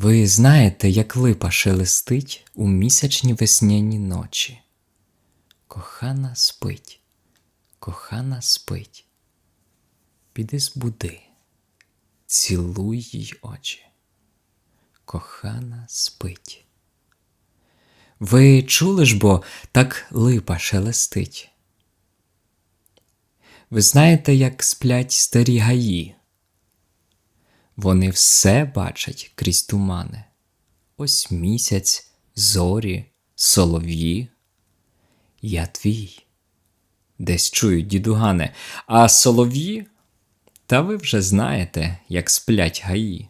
Ви знаєте, як липа шелестить у місячні весняні ночі. Кохана спить, кохана спить. Піди збуди, цілуй їй очі. Кохана спить. Ви чули ж бо, так липа шелестить. Ви знаєте, як сплять старі гаї? Вони все бачать крізь тумани. Ось місяць, зорі, солов'ї. Я твій. Десь чують дідугани, а солов'ї? Та ви вже знаєте, як сплять гаї.